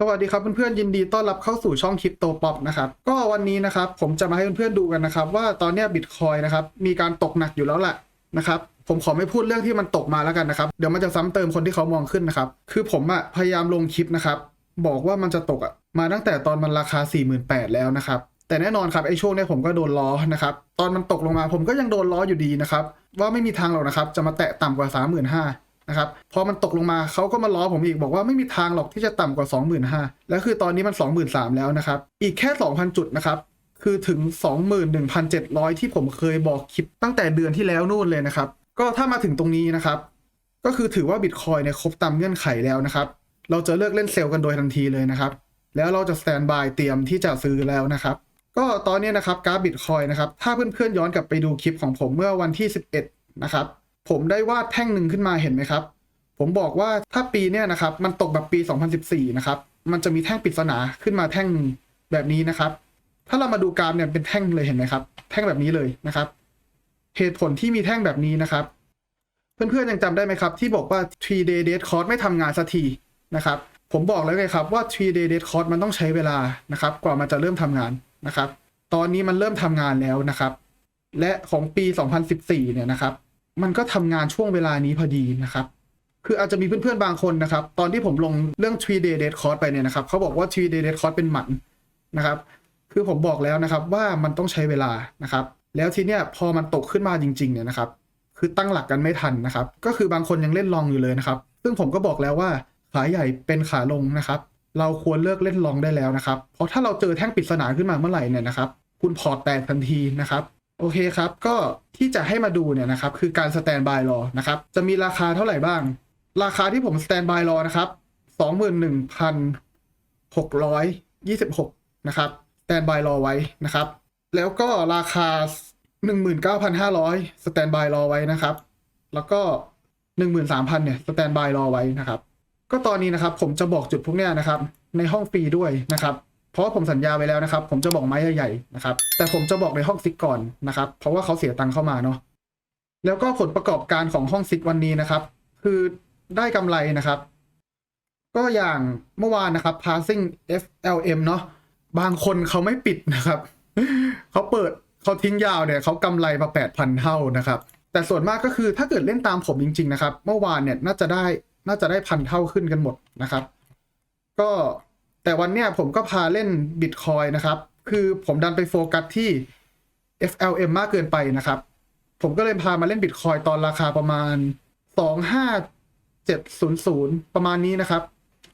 สวัสดีครับเพื่อนๆยินดีต้อนรับเข้าสู่ช่องคริปโตป๊อปนะครับก็วันนี้นะครับผมจะมาให้เพื่อนๆดูกันนะครับ ว่าตอนนี้บิตคอยนะครับมีการตกหนักอยู่แล้วแหละนะครับผมขอไม่พูดเรื่องที่มันตกมาแล้วกันนะครับ เดี๋ยวมันจะซ้ำเติมคนที่เขามองขึ้นนะครับคือผมอะพยายามลงคลิปนะครับบอกว่ามันจะตกอะมาตั้งแต่ตอนมันราคา 48,000แล้วนะครับแต่แน่นอนครับไอ้ช่วงนี้ผมก็โดนล้อนะครับตอนมันตกลงมาผมก็ยังโดนล้ออยู่ดีนะครับว่าไม่มีทางหรอกนะครับจะมาแตะต่ำกว่า 35,000 นะครับพอมันตกลงมาเขาก็มาล้อผมอีกบอกว่าไม่มีทางหรอกที่จะต่ำกว่า 25,000แล้วคือตอนนี้มัน 23,000 แล้วนะครับ อีกแค่ 2,000 จุดนะครับ คือถึง 21,700 ที่ผมเคยบอกคลิปตั้งแต่เดือนที่แล้วนู่นเลยนะครับ ก็ถ้ามาถึงตรงนี้นะครับ ก็คือถือว่าบิตคอยเนี่ยครบตามเงื่อนไขแล้วนะครับ เราจะเลิกเล่นเซลล์กันโดยทันทีเลยนะครับ แล้วเราจะสแตนบายเตรียมที่จะซื้อแล้วนะครับก็ตอนนี้นะครับกราฟบิตคอยนะครับถ้าเพื่อนๆย้อนกลับไปดูคลิปของผมเมื่อวันที่ 11 นะครับ ผมได้วาดแท่งหนึ่งขึ้นมาเห็นไหมครับ ผมบอกว่าถ้าปีเนี้ยนะครับ มันตกแบบปี 2014 นะครับ มันจะมีแท่งปริศนาขึ้นมาแท่งหนึ่งแบบนี้นะครับ ถ้าเรามาดูกราฟเนี่ยเป็นแท่งเลยเห็นไหมครับ แท่งแบบนี้เลยนะครับ เหตุผลที่มีแท่งแบบนี้นะครับ เพื่อนๆยังจำได้ไหมครับ ที่บอกว่า3 day dead cost ไม่ทำงานสักทีนะครับ ผมบอกแล้วไงครับว่า3 day dead cost มันต้องใช้เวลานะครับ กว่ามันจะเริ่มทำงานนะครับ ตอนนี้มันเริ่มทำงานแล้วนะครับ และของปี 2014 เนี่ยนะครับ มันก็ทำงานช่วงเวลานี้พอดีนะครับ คืออาจจะมีเพื่อนๆบางคนนะครับ ตอนที่ผมลงเรื่อง3 day dead cost ไปเนี่ยนะครับเขาบอกว่า3 day dead cost เป็นหมันนะครับ คือผมบอกแล้วนะครับว่ามันต้องใช้เวลานะครับ แล้วทีเนี้ยพอมันตกขึ้นมาจริง ๆเนี่ยนะครับ คือตั้งหลักกันไม่ทันนะครับ ก็คือบางคนยังเล่นลองอยู่เลยนะครับ ซึ่งผมก็บอกแล้วว่าขาใหญ่เป็นขาลงนะครับ เราควรเลิกเล่นลองได้แล้วนะครับ เพราะถ้าเราเจอแท่งปริศนาขึ้นมาเมื่อไหร่เนี่ยนะครับ คุณพอร์ตแตกทันทีนะครับ โอเคครับ ก็ที่จะให้มาดูเนี่ยนะครับ คือการสแตนบายรอนะครับ จะมีราคาเท่าไหร่บ้าง ราคาที่ผมสแตนบายรอนะครับสองหมื่นหนึ่งพันหกร้อยยี่สิบหกนะครับสแตนบายรอไว้นะครับ แล้วก็ราคา19,500สแตนบายรอไว้นะครับ แล้วก็13,000เนี่ยสแตนบายรอไว้นะครับ ก็ตอนนี้นะครับ ผมจะบอกจุดพวกเนี้ยนะครับ ในห้องฟรีด้วยนะครับ เพราะผมสัญญาไว้แล้วนะครับ ผมจะบอกไม้ใหญ่ๆนะครับ แต่ผมจะบอกในห้องซิกก่อนนะครับ เพราะว่าเขาเสียตังค์เข้ามาเนาะแล้วก็ผลประกอบการของห้องซิกวันนี้นะครับ คือได้กำไรนะครับ ก็อย่างเมื่อวานนะครับ passing FLM เนาะบางคนเขาไม่ปิดนะครับเขาเปิดเขาทิ้งยาวเนี่ยเขากำไรมา8,000เท่านะครับ แต่ส่วนมากก็คือถ้าเกิดเล่นตามผมจริง ๆ นะครับ เมื่อวานเนี่ยน่าจะได้น่าจะได้พันเท่าขึ้นกันหมดนะครับ ก็ แต่วันเนี้ยผมก็พาเล่นบิตคอยนะครับ คือผมดันไปโฟกัสที่ FLM มากเกินไปนะครับ ผมก็เลยพามาเล่นบิตคอยตอนราคาประมาณ 25700 ประมาณนี้นะครับ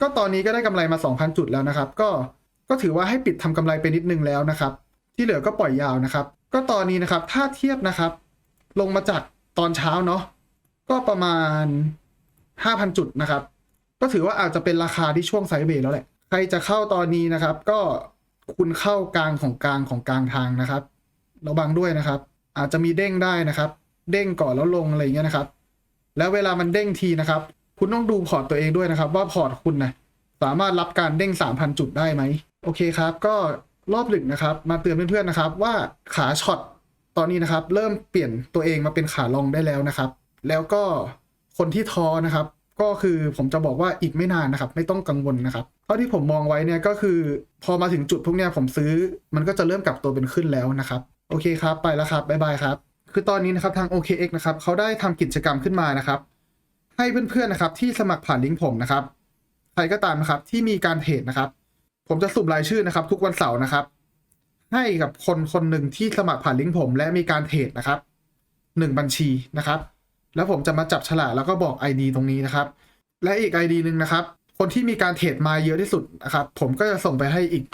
ก็ตอนนี้ก็ได้กำไรมา 2,000 จุดแล้วนะครับ ก็ก็ถือว่าให้ปิดทำกำไรไปนิดนึงแล้วนะครับ ที่เหลือก็ปล่อยยาวนะครับ ก็ตอนนี้นะครับถ้าเทียบนะครับ ลงมาจากตอนเช้าเนาะก็ประมาณ 5,000 จุดนะครับ ก็ถือว่าอาจจะเป็นราคาที่ช่วงไซด์เวย์แล้วแหละ ครจะเข้าตอนนี้นะครับ ก็คุณเข้ากลางของกลางของกลางทางนะครับระวังด้วยนะครับ อาจจะมีเด้งได้นะครับ เด้งก่อนแล้วลงอะไรอย่างเงี้ยนะครับ แล้วเวลามันเด้งทีนะครับ คุณต้องดูพอร์ตตัวเองด้วยนะครับ ว่าพอร์ตคุณนะสามารถรับการเด้ง 3,000 จุดได้ไหมโอเคครับ ก็รอบหนึ่งนะครับ มาเตือนเพื่อนๆนะครับ ว่าขาช็อตตอนนี้นะครับ เริ่มเปลี่ยนตัวเองมาเป็นขาลองได้แล้วนะครับ แล้วก็คนที่ท้อนะครับ ก็คือผมจะบอกว่าอีกไม่นานนะครับ ไม่ต้องกังวลนะครับเท่าที่ผมมองไว้เนี่ยก็คือพอมาถึงจุดพวกเนี้ยผมซื้อ มันก็จะเริ่มกลับตัวเป็นขึ้นแล้วนะครับ โอเคครับไปแล้วครับบ๊ายบายครับ คือตอนนี้นะครับทาง OKX นะครับเขาได้ทำกิจกรรมขึ้นมานะครับ ให้เพื่อนๆนะครับ ที่สมัครผ่านลิงก์ผมนะครับใครก็ตามนะครับที่มีการเทรดนะครับ ผมจะสุ่มรายชื่อนะครับ ทุกวันเสาร์นะครับ ให้กับคนคนหนึ่งที่สมัครผ่านลิงก์ผม และมีการเทรดนะครับหนึ่งบัญชีนะครับ แล้วผมจะมาจับฉลากแล้วก็บอก ID ตรงนี้นะครับ และอีก ID หนึ่งนะครับ คนที่มีการเทรดมาเยอะที่สุดนะครับ ผมก็จะส่งไปให้อีก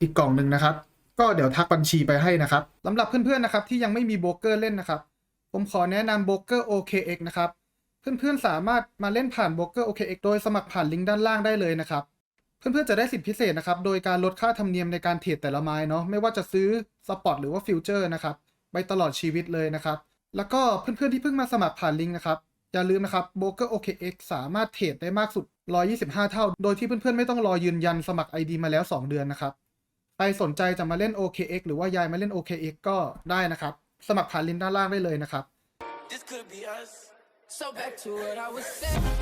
อีกกล่องหนึ่งนะครับ ก็เดี๋ยวทักบัญชีไปให้นะครับสำหรับเพื่อนๆนะครับที่ยังไม่มีโบรกเกอร์เล่นนะครับ ผมขอแนะนำโบรกเกอร์ OKX นะครับ เพื่อนๆสามารถมาเล่นผ่านโบรกเกอร์ OKX โดยสมัครผ่านลิงก์ด้านล่างได้เลยนะครับ เพื่อนๆจะได้สิทธิพิเศษนะครับ โดยการลดค่าธรรมเนียมในการเทรดแต่ละไม้เนาะ ไม่ว่าจะซื้อสปอตหรือว่าฟิวเจอร์นะครับ ไปตลอดชีวิตเลยนะครับ แล้วก็เพื่อนๆที่เพิ่งมาสมัครผ่านลิงก์นะครับ อย่าลืมนะครับโ Broker OKX สามารถเทรดได้มากสุด 125 เท่า โดยที่เพื่อนๆไม่ต้องรอยืนยันสมัคร ID มาแล้ว 2 เดือนนะครับ ใครสนใจจะมาเล่น OKX หรือว่ายายมาเล่น OKX ก็ได้นะครับ สมัครผ่านลิงก์ด้านล่างได้เลยนะครับ This could be us. So back to what I was saying.